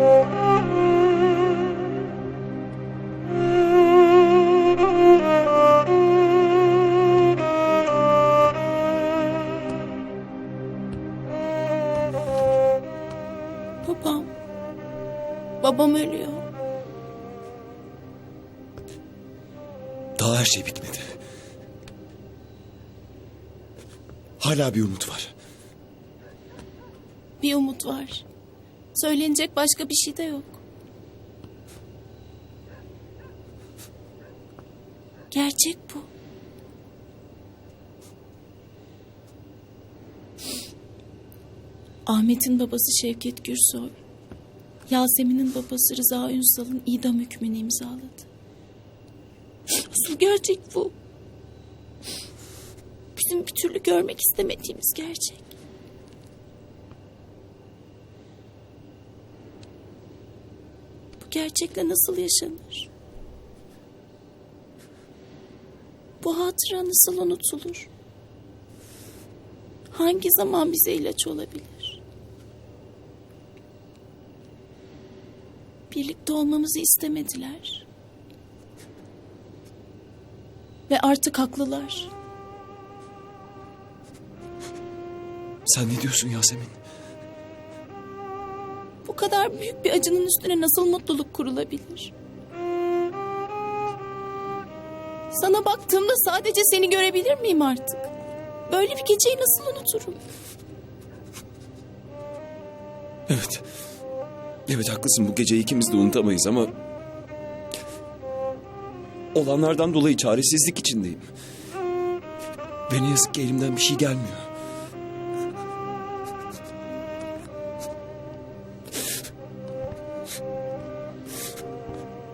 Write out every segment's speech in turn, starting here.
Babam. Babam ölüyor. Daha her şey bitmedi. Hala bir umut var. Bir umut var. Söylenecek başka bir şey de yok. Gerçek bu. Ahmet'in babası Şevket Gürsoy, Yasemin'in babası Rıza Ünsal'ın idam hükmünü imzaladı. Asıl gerçek bu. Bizim bir türlü görmek istemediğimiz gerçek. Gerçekle nasıl yaşanır? Bu hatıra nasıl unutulur? Hangi zaman bize ilaç olabilir? Birlikte olmamızı istemediler. Ve artık haklılar. Sen ne diyorsun Yasemin? Kadar büyük bir acının üstüne nasıl mutluluk kurulabilir? Sana baktığımda sadece seni görebilir miyim artık? Böyle bir geceyi nasıl unuturum? Evet. Evet haklısın bu geceyi ikimiz de unutamayız ama... Olanlardan dolayı çaresizlik içindeyim. Ve ne yazık ki elimden bir şey gelmiyor.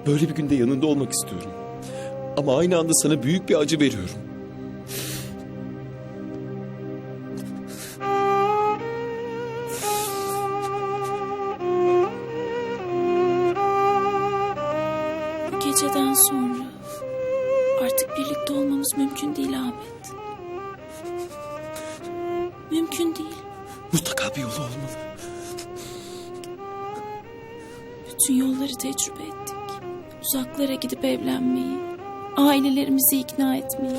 Böyle bir günde yanında olmak istiyorum. Ama aynı anda sana büyük bir acı veriyorum. Bu geceden sonra artık birlikte olmamız mümkün değil Ahmet. Mümkün değil. Mutlaka bir yolu olmalı. Bütün yolları tecrübe ettik. Uzaklara gidip evlenmeyi, ailelerimizi ikna etmeyi.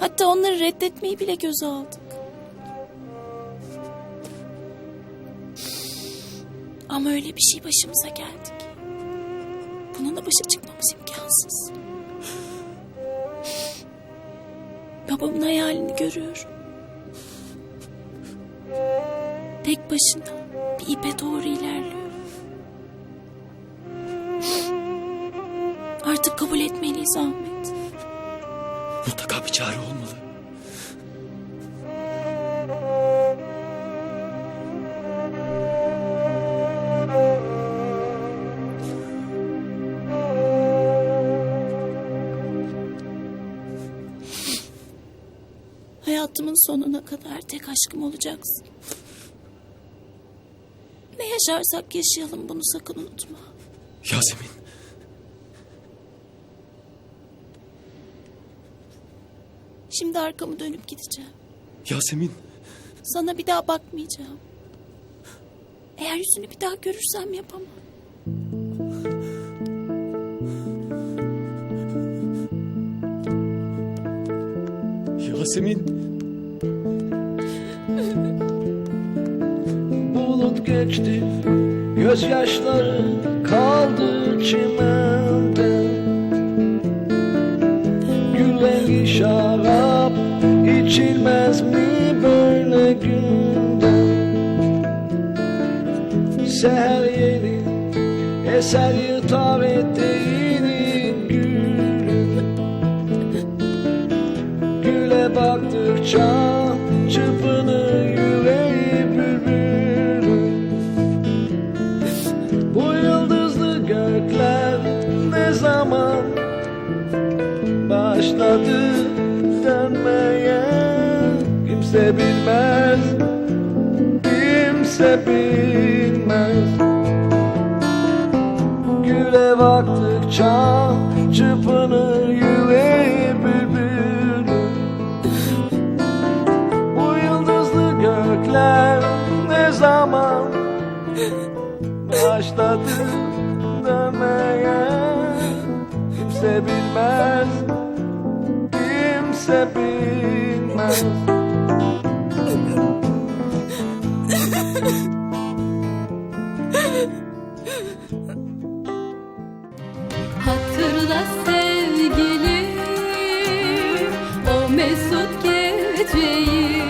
Hatta onları reddetmeyi bile göze aldık. Ama öyle bir şey başımıza geldi ki. Bununla başa çıkmamız imkansız. Babamın hayalini görüyorum. Tek başına bir ipe doğru ilerliyor. Artık kabul etmeliyiz Ahmet. Mutlaka bir çare olmalı. Hayatımın sonuna kadar tek aşkım olacaksın. Ne yaşarsak yaşayalım bunu sakın unutma. Yasemin. Şimdi arkamı dönüp gideceğim. Yasemin. Sana bir daha bakmayacağım. Eğer yüzünü bir daha görürsem yapamam. Yasemin. Bulut geçti Gözyaşları kaldı çimende Gül rengi Seher yeni eser yırtar eteğini gül Güle baktıkça çırpınır yüreği bülbül Bu yıldızlı gökler ne zaman başladı dönmeye? Kimse bilmez, kimse bilmez baktıkça çırpınır yüreği bülbül Bu yıldızlı gökler ne zaman başladı dönmeye Kimse bilmez, kimse bilmez mesut geceyi